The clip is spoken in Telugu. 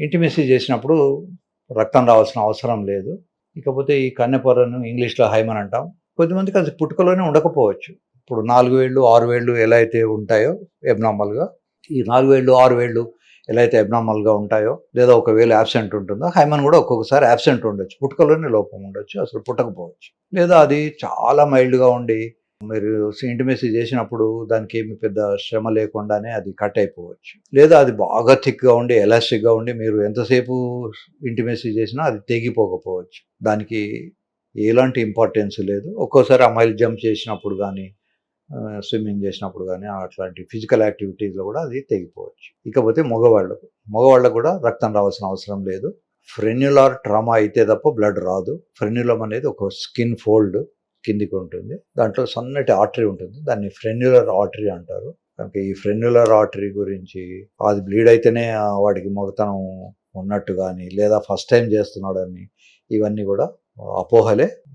ఇంటిమెసీ చేసినప్పుడు రక్తం రావాల్సిన అవసరం లేదు. ఇకపోతే ఈ కన్నెపొరను ఇంగ్లీష్లో హైమన్ అంటాం. కొద్దిమందికి అది పుట్టుకలోనే ఉండకపోవచ్చు. ఇప్పుడు నాలుగు వేళ్ళు ఆరు వేళ్ళు ఎలా అయితే ఉంటాయో ఎబ్నార్మల్గా ఈ నాలుగు వేళ్ళు ఆరు వేళ్ళు ఎలా అయితే అబ్నార్మల్గా ఉంటాయో లేదా ఒకవేళ యాబ్సెంట్ ఉంటుందో హైమన్ కూడా ఒక్కొక్కసారి యాబ్సెంట్ ఉండొచ్చు. పుట్టుకలోనే లోపం ఉండొచ్చు అసలు పుట్టకపోవచ్చు. లేదా అది చాలా మైల్డ్గా ఉండి మీరు ఇంటిమేసీ చేసినప్పుడు దానికి ఏమి పెద్ద శ్రమ లేకుండానే అది కట్ అయిపోవచ్చు. లేదా అది బాగా థిక్గా ఉండి ఎలాస్టిక్గా ఉండి మీరు ఎంతసేపు ఇంటిమేసీ చేసినా అది తెగిపోకపోవచ్చు. దానికి ఎలాంటి ఇంపార్టెన్స్ లేదు. ఒక్కోసారి అమ్మాయిలు జంప్ చేసినప్పుడు కానీ స్విమ్మింగ్ చేసినప్పుడు కానీ అట్లాంటి ఫిజికల్ యాక్టివిటీస్లో కూడా అది తెగిపోవచ్చు. ఇకపోతే మగవాళ్ళకు మగవాళ్ళకు కూడా రక్తం రావాల్సిన అవసరం లేదు. ఫ్రెన్యులార్ ట్రామా అయితే తప్ప బ్లడ్ రాదు. ఫ్రెన్యులం అనేది ఒక స్కిన్ ఫోల్డ్. కిందికి ఉంటుంది. దాంట్లో సన్నటి ఆర్టరీ ఉంటుంది. దాన్ని ఫ్రెన్యులర్ ఆర్టరీ అంటారు. కనుక ఈ ఫ్రెన్యులర్ ఆర్టరీ గురించి అది బ్లీడ్ అయితేనే వాడికి మొగతనం ఉన్నట్టు కానీ లేదా ఫస్ట్ టైం చేస్తున్నాడని ఇవన్నీ కూడా అపోహలే.